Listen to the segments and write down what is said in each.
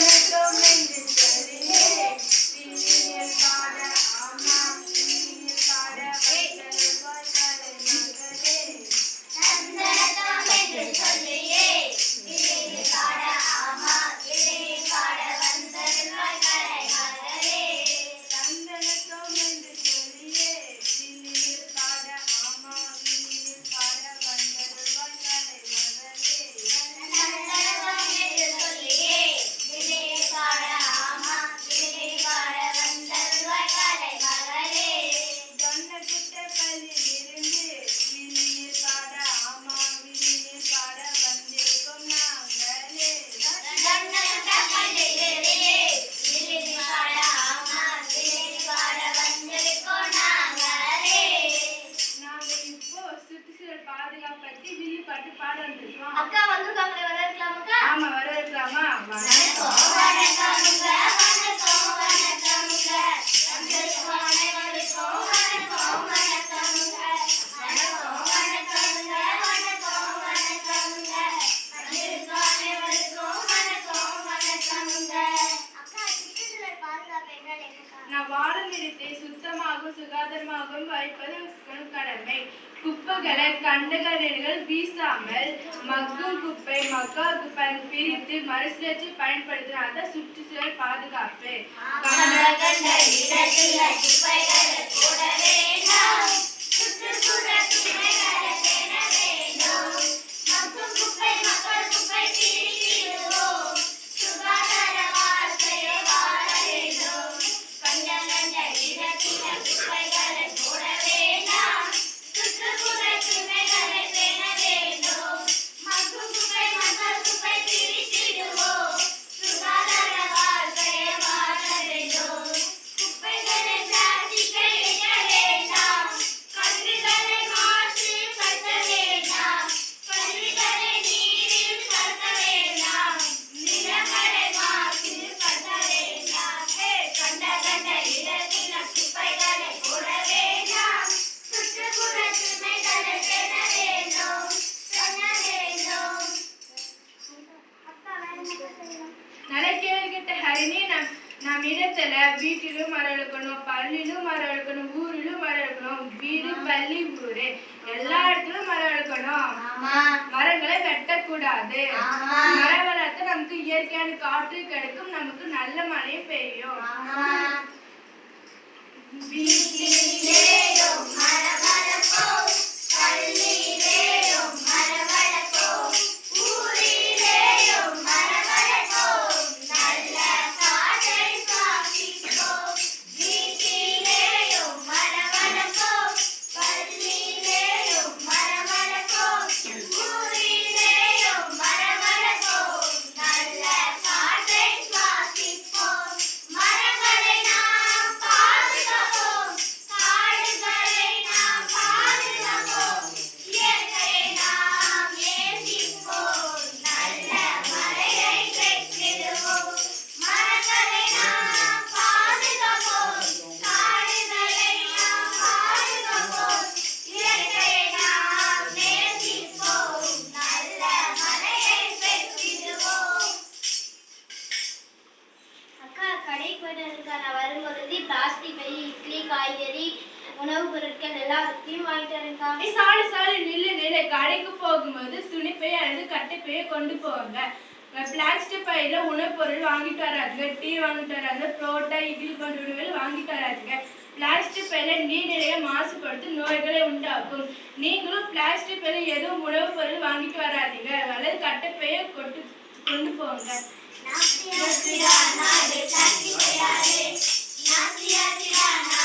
Thank you. பாதுகாப்பு பற்றி வில்லு பாட்டு பாட வந்திருக்கோம் அக்கா வந்திருக்காங்களே வரவேற்கலாமாக்கா? ஆமா நான் வாழும் இடத்தை சுத்தமாகவும் சுகாதாரமாகவும் வைப்பது கடமை. குப்பைகளை கண்டகடல்கள் வீசாமல் மக்கும் குப்பை மக்கா குப்பை பிரித்து மறுசுழற்சி பயன்படுத்தினால் தான் சுற்றுச்சூழல் பாதுகாப்பு. இருக்கணும் பள்ளியிலும் மரம் இருக்கணும் ஊரிலும் மரம் இருக்கணும் வீடு பள்ளி ஊரு. எல்லா இடத்துலயும் மரம் இருக்கணும் மரங்களை வெட்டக்கூடாது. மர வளர்த்து நமக்கு இயற்கையான காற்று கிடைக்கும் நமக்கு நல்ல மழை பெய்யும். உணவுப் பொருட்கள் எல்லாத்தையும் வாங்கிட்டு இருக்காங்க சாலை சாலை நில்லு நில்லு. கடைக்கு போகும்போது துணிப்பை அல்லது கட்டைப்பையை கொண்டு போவாங்க பிளாஸ்டிக் பையில உணவுப் பொருள் வாங்கிட்டு வராதுங்க. டீ வாங்கிட்டு வராது புரோட்டா இட்லி போன்ற உணவுகள் வாங்கிட்டு வராதுங்க. பிளாஸ்டிக் பையில நீர்நிலையை மாசுபடுத்தி நோய்களை உண்டாக்கும். நீங்களும் பிளாஸ்டிக் பையில எதுவும் உணவுப் பொருள் வாங்கிட்டு வராதீங்க. அல்லது கட்டைப்பையை கொண்டு கொண்டு போங்க. நாஸ்தியா திரானா நாஸ்தியா திரானா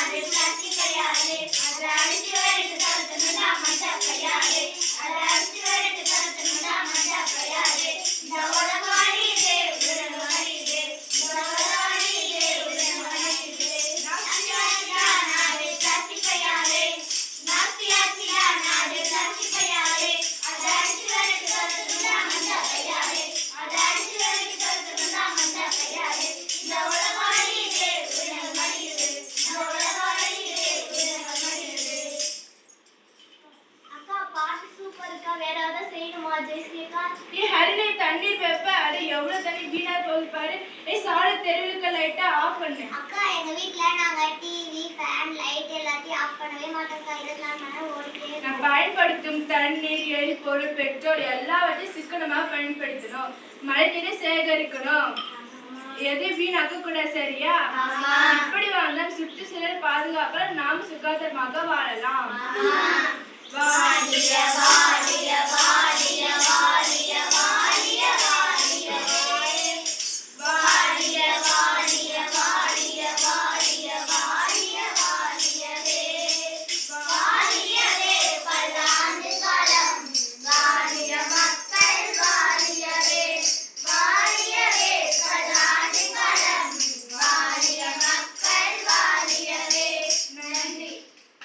நீ ஹரிணை தண்ணீர் வெப்ப அது எவ்வளவு தண்ணி வீணா போகுது பாரு. ஏ சாலை தெருவுக்கு லைட்டா ஆஃப் பண்ணு. அக்கா எங்க வீட்ல நாங்க டிவி ஃபேன் லைட் எல்லாத்தையும் ஆஃப் பண்ணவே மாட்டோம் இருபத்தி நாலு ஓடிட்டே நான் பயன்படுத்தும் தண்ணீர் எரிபொருள் பெட்ரோல் எல்லாவற்றையும் சிக்கனமா பயன்படுத்தணும். மழை நீரை சேகரிக்கணும். எதை வீணாக்க கூட சரியா? இப்படி வாழ்ந்தால் சுற்றுச்சூழல் பாதுகாப்பால் நாம் சுகாதாரமாக வாழலாம். வாழிய வாழிய வாழ